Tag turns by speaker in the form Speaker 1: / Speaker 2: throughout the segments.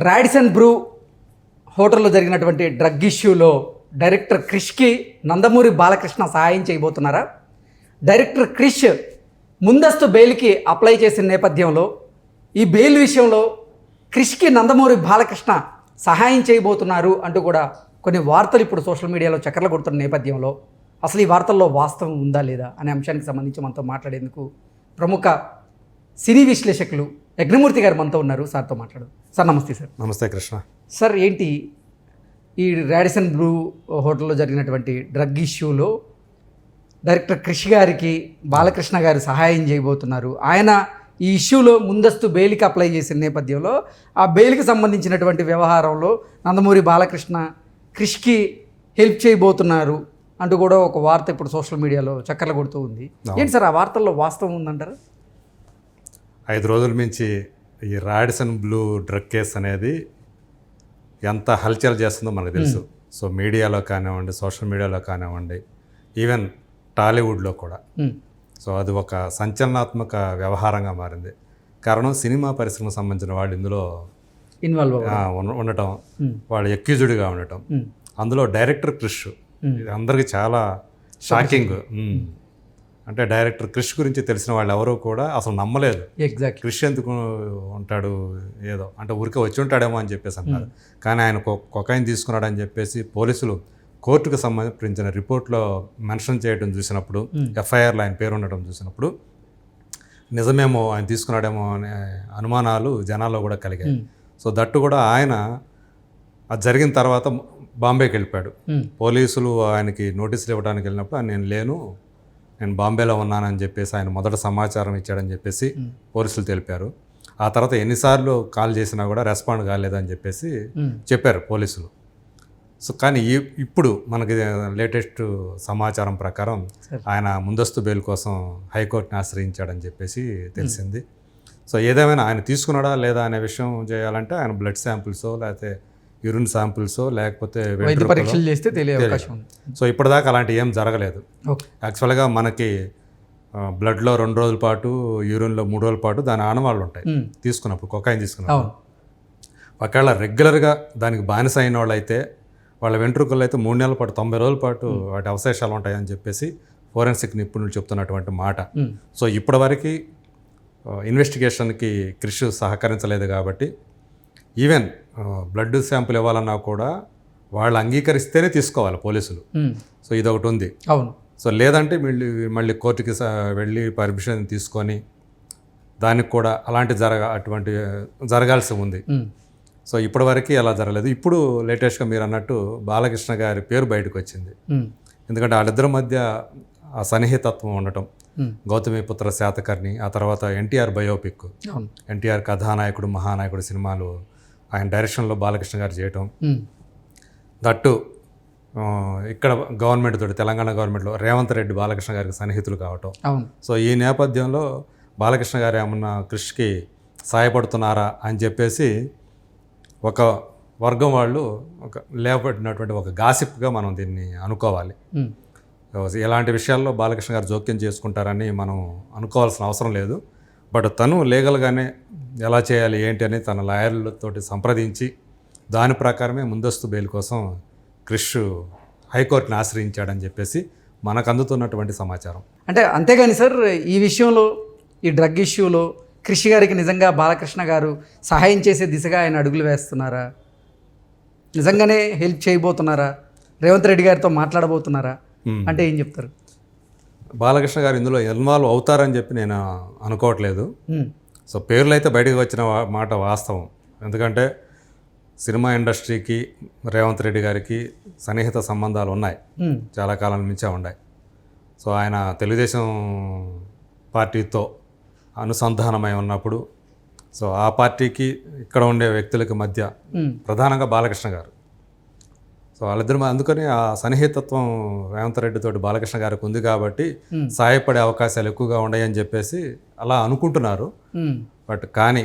Speaker 1: Radisson Bru హోటల్లో జరిగినటువంటి drug ఇష్యూలో డైరెక్టర్ క్రిష్కి నందమూరి బాలకృష్ణ సహాయం చేయబోతున్నారా? డైరెక్టర్ క్రిష్ ముందస్తు బెయిల్కి అప్లై చేసిన నేపథ్యంలో ఈ బెయిల్ విషయంలో క్రిష్కి నందమూరి బాలకృష్ణ సహాయం చేయబోతున్నారు అంటూ కూడా కొన్ని వార్తలు ఇప్పుడు సోషల్ మీడియాలో చక్కర్లు కొడుతున్న నేపథ్యంలో అసలు ఈ వార్తల్లో వాస్తవం ఉందా లేదా అనే అంశానికి సంబంధించి మనతో మాట్లాడేందుకు ప్రముఖ సినీ విశ్లేషకులు యజ్ఞమూర్తి గారు మనతో ఉన్నారు. సార్తో మాట్లాడు. సార్ నమస్తే సార్.
Speaker 2: నమస్తే కృష్ణ.
Speaker 1: సార్ ఏంటి ఈ రాడిసన్ బ్లూ హోటల్లో జరిగినటువంటి డ్రగ్ ఇష్యూలో డైరెక్టర్ కృషి గారికి బాలకృష్ణ గారు సహాయం చేయబోతున్నారు. ఆయన ఈ ఇష్యూలో ముందస్తు బెయిల్కి అప్లై చేసిన నేపథ్యంలో ఆ బెయిల్కి సంబంధించినటువంటి వ్యవహారంలో నందమూరి బాలకృష్ణ కృషికి హెల్ప్ చేయబోతున్నారు అంటూ కూడా ఒక వార్త ఇప్పుడు సోషల్ మీడియాలో చక్కర్లు కొడుతూ ఉంది. ఏంటి సార్ ఆ వార్తల్లో వాస్తవం ఉందంటారా?
Speaker 2: ఐదు రోజుల మించి ఈ రాడిసన్ బ్లూ డ్రగ్ కేస్ అనేది ఎంత హల్చల్ చేస్తుందో మనకు తెలుసు. సో మీడియాలో కానివ్వండి సోషల్ మీడియాలో కానివ్వండి ఈవెన్ టాలీవుడ్లో కూడా. సో అది ఒక సంచలనాత్మక వ్యవహారంగా మారింది. కారణం సినిమా పరిశ్రమకు సంబంధించిన వాళ్ళు ఇందులో
Speaker 1: ఇన్వాల్వ్
Speaker 2: ఉండటం వాళ్ళు ఎక్యూజ్డ్గా ఉండటం. అందులో డైరెక్టర్ క్రిష్ ఇది అందరికీ చాలా షాకింగ్. అంటే డైరెక్టర్ క్రిష్ గురించి తెలిసిన వాళ్ళు ఎవరూ కూడా అసలు నమ్మలేదు.
Speaker 1: ఎగ్జాక్ట్లీ
Speaker 2: క్రిష్ ఎందుకు ఉంటాడు ఏదో అంటే ఊరికే వచ్చి ఉంటాడేమో అని చెప్పేసి అన్నారు కానీ ఆయన కొ- కొకైన్ తీసుకున్నాడని చెప్పేసి పోలీసులు కోర్టుకు సంబంధించిన రిపోర్ట్లో మెన్షన్ చేయడం చూసినప్పుడు ఎఫ్ఐఆర్లో ఆయన పేరు ఉండడం చూసినప్పుడు నిజమేమో ఆయన తీసుకున్నాడేమో అనే అనుమానాలు జనాల్లో కూడా కలిగాయి. సో దట్టు కూడా ఆయన అది జరిగిన తర్వాత బాంబేకి వెళ్ళిపోయాడు. పోలీసులు ఆయనకి నోటీసులు ఇవ్వడానికి వెళ్ళినప్పుడు నేను లేను నేను బాంబేలో ఉన్నానని చెప్పేసి ఆయన మొదట సమాచారం ఇచ్చాడని చెప్పేసి పోలీసులు తెలిపారు. ఆ తర్వాత ఎన్నిసార్లు కాల్ చేసినా కూడా రెస్పాండ్ కాలేదని చెప్పేసి చెప్పారు పోలీసులు. సో కానీ ఇప్పుడు మనకి లేటెస్ట్ సమాచారం ప్రకారం. ఆయన ముందస్తు బెయిల్ కోసం హైకోర్టుని ఆశ్రయించాడని చెప్పేసి తెలిసింది. సో ఏదేమైనా ఆయన తీసుకున్నాడా లేదా అనే విషయం చేయాలంటే ఆయన బ్లడ్ శాంపిల్సో లేకపోతే యూరిన్ శాంపిల్సో లేకపోతే
Speaker 1: వైద్య పరీక్షలు చేస్తే తెలియ అవకాశం ఉంది.
Speaker 2: సో ఇప్పటిదాకా అలాంటి ఏం జరగలేదు. యాక్చువల్గా మనకి బ్లడ్లో రెండు రోజుల పాటు యూరిన్లో మూడు రోజుల పాటు దాని ఆనవాళ్ళు ఉంటాయి. తీసుకున్నప్పుడు కొకాయిన్ తీసుకున్నప్పుడు. ఒకవేళ రెగ్యులర్గా దానికి బానిస అయిన వాళ్ళు అయితే వాళ్ళ వెంట్రుకలు అయితే మూడు నెలల పాటు తొంభై రోజుల పాటు వాటి అవశేషాలు ఉంటాయని చెప్పేసి ఫోరెన్సిక్ నిపుణులు చెప్తున్నటువంటి మాట. సో ఇప్పటివరకు ఇన్వెస్టిగేషన్కి కృషి సహకరించలేదు కాబట్టి ఈవెన్ బ్లడ్ శాంపుల్ ఇవ్వాలన్నా కూడా వాళ్ళు అంగీకరిస్తేనే తీసుకోవాలి పోలీసులు. సో ఇది ఒకటి ఉంది.
Speaker 1: అవును.
Speaker 2: సో లేదంటే మళ్ళీ మళ్ళీ కోర్టుకి వెళ్ళి పర్మిషన్ తీసుకొని దానికి కూడా అలాంటి జరగ అటువంటి జరగాల్సి ఉంది. సో ఇప్పటివరకు అలా జరగలేదు. ఇప్పుడు లేటెస్ట్గా మీరు అన్నట్టు బాలకృష్ణ గారి పేరు బయటకు వచ్చింది. ఎందుకంటే వాళ్ళిద్దరి మధ్య ఆ సన్నిహితత్వం ఉండటం
Speaker 1: ఉమ్,
Speaker 2: గౌతమిపుత్ర శాతకర్ణి ఆ తర్వాత ఎన్టీఆర్ బయోపిక్ ఎన్టీఆర్ కథానాయకుడు మహానాయకుడు సినిమాలు ఆయన డైరెక్షన్లో బాలకృష్ణ గారు చేయటం. దట్టు ఇక్కడ గవర్నమెంట్ తోటి తెలంగాణ గవర్నమెంట్లో రేవంత్ రెడ్డి బాలకృష్ణ గారికి సన్నిహితులు కావటం. సో ఈ నేపథ్యంలో బాలకృష్ణ గారు ఏమన్నా కృషికి సహాయపడుతున్నారా అని చెప్పేసి ఒక వర్గం వాళ్ళు ఒక లేపబడినటువంటి ఒక గాసిప్గా మనం దీన్ని అనుకోవాలి. ఎలాంటి విషయాల్లో బాలకృష్ణ గారు జోక్యం చేసుకుంటారని మనం అనుకోవాల్సిన అవసరం లేదు. బట్ తను లీగల్గానే ఎలా చేయాలి ఏంటి అని తన లాయర్లతోటి సంప్రదించి దాని ప్రకారమే ముందస్తు బెయిల్ కోసం క్రిష్ హైకోర్టుని ఆశ్రయించాడని చెప్పేసి మనకు అందుతున్నటువంటి సమాచారం.
Speaker 1: అంటే అంతేగాని సార్ ఈ విషయంలో ఈ డ్రగ్ ఇష్యూలో కృషి గారికి నిజంగా బాలకృష్ణ గారు సహాయం చేసే దిశగా ఆయన అడుగులు వేస్తున్నారా? నిజంగానే హెల్ప్ చేయబోతున్నారా? రేవంత్ రెడ్డి గారితో మాట్లాడబోతున్నారా. అంటే ఏం చెప్తారు?
Speaker 2: బాలకృష్ణ గారు ఇందులో ఇన్వాల్వ్ అవుతారని చెప్పి నేను అనుకోవట్లేదు. సో పేర్లు అయితే బయటకు వచ్చిన మాట వాస్తవం. ఎందుకంటే సినిమా ఇండస్ట్రీకి రేవంత్ రెడ్డి గారికి సన్నిహిత సంబంధాలు ఉన్నాయి. చాలా కాలం నుంచే ఉన్నాయి. సో ఆయన తెలుగుదేశం పార్టీతో అనుసంధానమై ఉన్నప్పుడు సో ఆ పార్టీకి ఇక్కడ ఉండే వ్యక్తులకి మధ్య ప్రధానంగా బాలకృష్ణ గారు. సో వాళ్ళిద్దరు అందుకని ఆ సన్నిహితత్వం రేవంత్ రెడ్డితోటి బాలకృష్ణ గారికి ఉంది కాబట్టి. సహాయపడే అవకాశాలు ఎక్కువగా ఉన్నాయని చెప్పేసి అలా అనుకుంటున్నారు. బట్ కానీ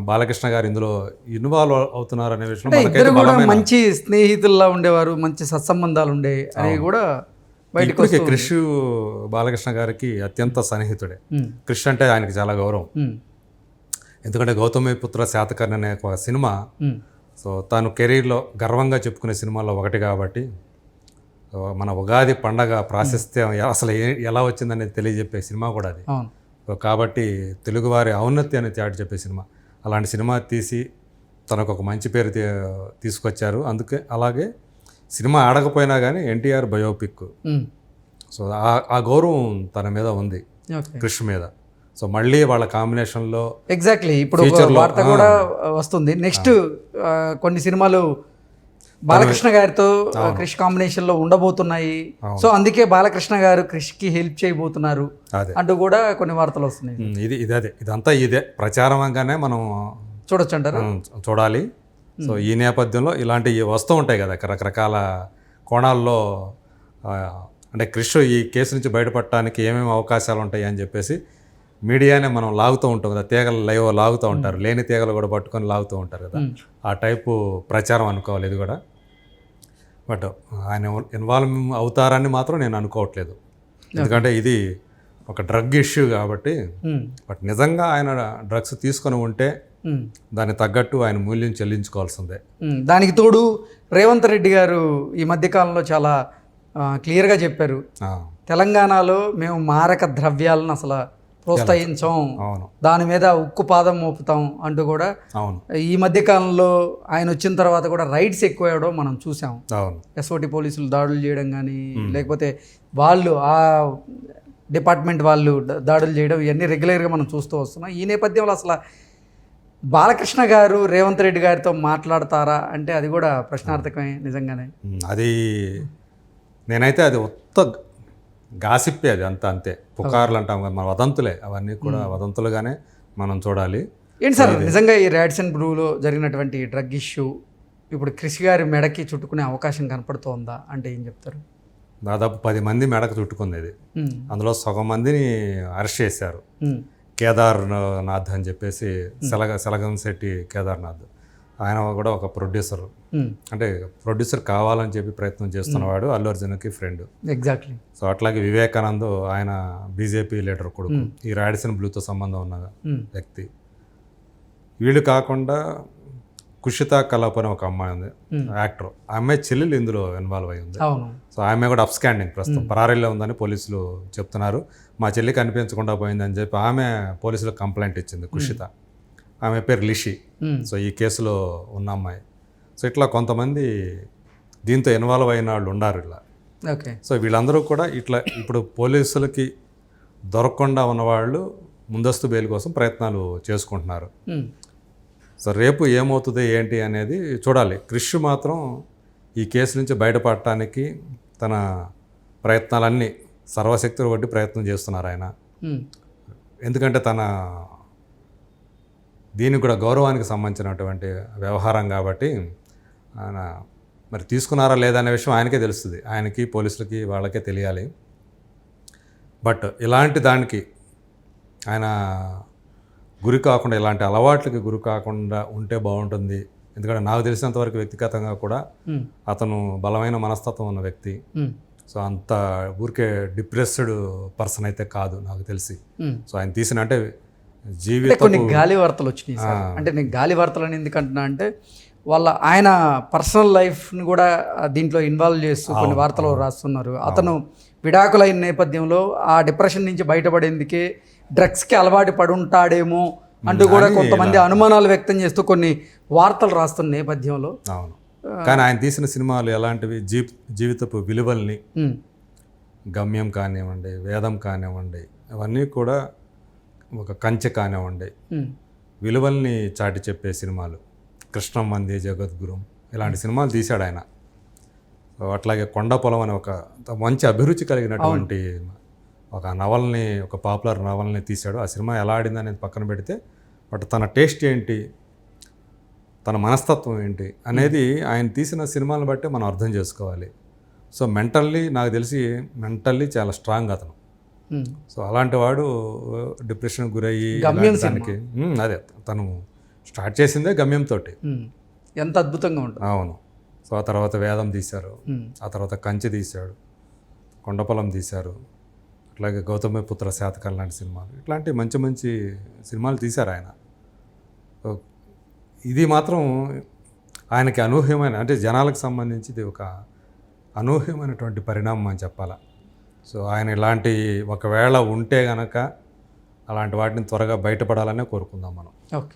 Speaker 2: బాలకృష్ణ గారు ఇందులో ఇన్వాల్వ్ అవుతున్నారు అనే విషయం
Speaker 1: మంచి స్నేహితుల్లా ఉండేవారు మంచి సత్సంబంధాలు ఉండే అనేవి కూడా బయటకు
Speaker 2: క్రిష్ బాలకృష్ణ గారికి అత్యంత సన్నిహితుడే. క్రిష్ అంటే ఆయనకి చాలా గౌరవం. ఎందుకంటే గౌతమి పుత్ర శాతకర్ణి అనే ఒక సినిమా సో తను కెరీర్లో గర్వంగా చెప్పుకునే సినిమాల్లో ఒకటి కాబట్టి మన ఉగాది పండగ ప్రాశస్త్యం అసలు ఎలా వచ్చిందనేది తెలియజెప్పే సినిమా కూడా అది. సో కాబట్టి తెలుగువారి ఔన్నత్యాన్ని చాటి చెప్పే సినిమా. అలాంటి సినిమా తీసి తనకు ఒక మంచి పేరు తీసుకొచ్చారు. అందుకే అలాగే సినిమా ఆడకపోయినా కానీ ఎన్టీఆర్ బయోపిక్. సో ఆ- గౌరవం తన మీద ఉంది
Speaker 1: ఓకే.
Speaker 2: కృష్ మీద. సో మళ్ళీ వాళ్ళ కాంబినేషన్లో
Speaker 1: ఎగ్జాక్ట్లీ ఇప్పుడు వార్త కూడా వస్తుంది. నెక్స్ట్ కొన్ని సినిమాలు బాలకృష్ణ గారితో క్రిష్ కాంబినేషన్లో ఉండబోతున్నాయి సో అందుకే బాలకృష్ణ గారు క్రిష్కి హెల్ప్ చేయబోతున్నారు అంటూ కూడా కొన్ని వార్తలు వస్తున్నాయి.
Speaker 2: ఇది ఇది అదే. ఇదంతా ఇదే. ప్రచారంగానే మనం
Speaker 1: చూడొచ్చు అంటారా?
Speaker 2: చూడాలి. సో ఈ నేపథ్యంలో ఇలాంటివి వస్తూ ఉంటాయి కదా రకరకాల కోణాల్లో అంటే క్రిష్ ఈ కేసు నుంచి బయటపడటానికి ఏమేమి అవకాశాలు ఉంటాయి అని చెప్పేసి మీడియానే మనం లాగుతూ ఉంటాం కదా తీగలు లైవ్ లాగుతూ ఉంటారు లేని తీగలు కూడా పట్టుకొని లాగుతూ ఉంటారు కదా. ఆ టైపు ప్రచారం అనుకోవాలి ఇది కూడా. బట్ ఆయన ఇన్వాల్వ్ అవుతారని మాత్రం నేను అనుకోవట్లేదు. ఎందుకంటే ఇది ఒక డ్రగ్ ఇష్యూ కాబట్టి బట్ నిజంగా ఆయన డ్రగ్స్ తీసుకొని ఉంటే దానికి తగ్గట్టు ఆయన మూల్యం చెల్లించుకోవాల్సిందే.
Speaker 1: దానికి తోడు రేవంత్ రెడ్డి గారు ఈ మధ్య కాలంలో చాలా క్లియర్గా చెప్పారు. తెలంగాణలో మేము మారక ద్రవ్యాలను అసలు ప్రోత్సహించం.
Speaker 2: అవును.
Speaker 1: దాని మీద ఉక్కు పాదం మోపుతాం అంటూ కూడా
Speaker 2: అవును.
Speaker 1: ఈ మధ్య కాలంలో ఆయన వచ్చిన తర్వాత కూడా రైడ్స్ ఎక్కువ అవ్వడం మనం చూసాం.
Speaker 2: అవును.
Speaker 1: ఎస్ఓటి పోలీసులు దాడులు చేయడం కానీ లేకపోతే వాళ్ళు ఆ డిపార్ట్మెంట్ వాళ్ళు దాడులు చేయడం ఇవన్నీ రెగ్యులర్గా మనం చూస్తూ వస్తున్నాం. ఈ నేపథ్యంలో అసలు బాలకృష్ణ గారు రేవంత్ రెడ్డి గారితో మాట్లాడతారా అంటే అది కూడా ప్రశ్నార్థకమే నిజంగానే.
Speaker 2: అది నేనైతే అది ఉత్త గాసిప్పే అది అంతా అంతే. పుకార్లు అంటాం కదా మన వదంతులే. అవన్నీ కూడా వదంతులుగానే మనం చూడాలి.
Speaker 1: ఏంటి సార్ నిజంగా ఈ ర్యాడ్సన్ బ్లూలో జరిగినటువంటి డ్రగ్ ఇష్యూ ఇప్పుడు కృషి గారి మెడకి చుట్టుకునే అవకాశం కనపడుతోందా అంటే ఏం చెప్తారు?
Speaker 2: దాదాపు పది మంది మెడకు చుట్టుకుంది ఇది. అందులో సగం మందిని అరెస్ట్ చేశారు. కేదార్నాథ్ అని చెప్పేసి సెలగ సెలగం శెట్టి కేదార్నాథ్. ఆయన కూడా ఒక ప్రొడ్యూసర్
Speaker 1: ఉమ్,
Speaker 2: అంటే ప్రొడ్యూసర్ కావాలని చెప్పి ప్రయత్నం చేస్తున్నవాడు అల్లు అర్జున్కి ఫ్రెండ్
Speaker 1: ఎగ్జాక్ట్లీ
Speaker 2: సో అట్లాగే వివేకానంద్ ఆయన బీజేపీ లీడర్ కొడుకు. ఈ రాడిసన్ బ్లూతో సంబంధం ఉన్న వ్యక్తి. వీళ్ళు కాకుండా కుషిత కలాప్ అని ఒక అమ్మాయి ఉంది. యాక్టర్ ఆ అమ్మాయి చెల్లెలు ఇందులో ఇన్వాల్వ్ అయి ఉంది. సో ఆమె కూడా అప్స్కాండింగ్ ప్రస్తుతం. పరారీలో ఉందని పోలీసులు చెప్తున్నారు. మా చెల్లి కనిపించకుండా పోయిందని చెప్పి ఆమె పోలీసులకు కంప్లైంట్ ఇచ్చింది కుషిత. ఆమె పేరు లిషి. సో ఈ కేసులో ఉన్న అమ్మాయి. సో ఇట్లా కొంతమంది దీంతో ఇన్వాల్వ్ అయిన వాళ్ళు ఉన్నారు ఇలా
Speaker 1: ఓకే.
Speaker 2: సో వీళ్ళందరూ కూడా ఇట్లా ఇప్పుడు పోలీసులకి దొరకకుండా ఉన్నవాళ్ళు ముందస్తు బెయిల్ కోసం ప్రయత్నాలు చేసుకుంటున్నారు. సో రేపు ఏమవుతుంది ఏంటి అనేది చూడాలి. క్రిష్ మాత్రం ఈ కేసు నుంచి బయటపడటానికి తన ప్రయత్నాలన్నీ సర్వశక్తులు కొట్టి ప్రయత్నం చేస్తున్నారు ఆయన. ఎందుకంటే తన దీనికి కూడా గౌరవానికి సంబంధించినటువంటి వ్యవహారం కాబట్టి ఆయన మరి తీసుకున్నారా లేదా అనే విషయం ఆయనకే తెలుస్తుంది. ఆయనకి పోలీసులకి వాళ్ళకే తెలియాలి. బట్ ఇలాంటి దానికి ఆయన గురి కాకుండా ఇలాంటి అలవాట్లకి గురి కాకుండా ఉంటే బాగుంటుంది. ఎందుకంటే నాకు తెలిసినంతవరకు వ్యక్తిగతంగా కూడా అతను బలమైన మనస్తత్వం ఉన్న వ్యక్తి. సో అంత ఊరికే డిప్రెస్డ్ పర్సన్ అయితే కాదు నాకు తెలిసి. సో ఆయన తీసిన అంటే జీవిత
Speaker 1: కొన్ని గాలి వార్తలు వచ్చినాయి సార్. అంటే నేను గాలి వార్తలు అని ఎందుకంటున్నా అంటే వాళ్ళ ఆయన పర్సనల్ లైఫ్ని కూడా దీంట్లో ఇన్వాల్వ్ చేస్తూ కొన్ని వార్తలు రాస్తున్నారు. అతను విడాకులైన నేపథ్యంలో ఆ డిప్రెషన్ నుంచి బయటపడేందుకే డ్రగ్స్కి అలవాటు పడి ఉంటాడేమో అంటూ కూడా కొంతమంది అనుమానాలు వ్యక్తం చేస్తూ కొన్ని వార్తలు రాస్తున్న నేపథ్యంలో.
Speaker 2: అవును. కానీ ఆయన తీసిన సినిమాలు ఎలాంటివి? జీ జీవితపు విలువల్ని గమ్యం కానివ్వండి వేదం కానివ్వండి అవన్నీ కూడా ఒక కంచె కానివ్వండి విలువల్ని చాటి చెప్పే సినిమాలు. కృష్ణం మంది జగద్గురు. ఇలాంటి సినిమాలు తీశాడు ఆయన. అట్లాగే కొండ పొలం అనే ఒక మంచి అభిరుచి కలిగినటువంటి ఒక నవల్ని ఒక పాపులర్ నవల్ని తీశాడు. ఆ సినిమా ఎలా ఆడింది అనేది పక్కన పెడితే బట్ తన టేస్ట్ ఏంటి తన మనస్తత్వం ఏంటి అనేది ఆయన తీసిన సినిమాలను బట్టి మనం అర్థం చేసుకోవాలి. సో మెంటల్లీ నాకు తెలిసి మెంటల్లీ చాలా స్ట్రాంగ్ అతను. సో అలాంటి వాడు డిప్రెషన్ గురయ్యి దానికి అదే తను స్టార్ట్ చేసిందే గమ్యంతో.
Speaker 1: ఎంత అద్భుతంగా ఉంటుంది.
Speaker 2: అవును. సో ఆ తర్వాత వేదం తీశారు. ఆ తర్వాత కంచె తీశాడు. కొండపొలం తీశారు. అట్లాగే గౌతమి పుత్ర శాతకం లాంటి సినిమాలు. ఇట్లాంటి మంచి మంచి సినిమాలు తీశారు ఆయన. ఇది మాత్రం ఆయనకి అనూహ్యమైన అంటే జనాలకు సంబంధించి ఇది ఒక అనూహ్యమైనటువంటి పరిణామం అని చెప్పాలా. సో ఆయన ఇలాంటి ఒకవేళ ఉంటే గనక అలాంటి వాటిని త్వరగా బయటపడాలనే కోరుకుందాం మనం.
Speaker 1: ఓకే.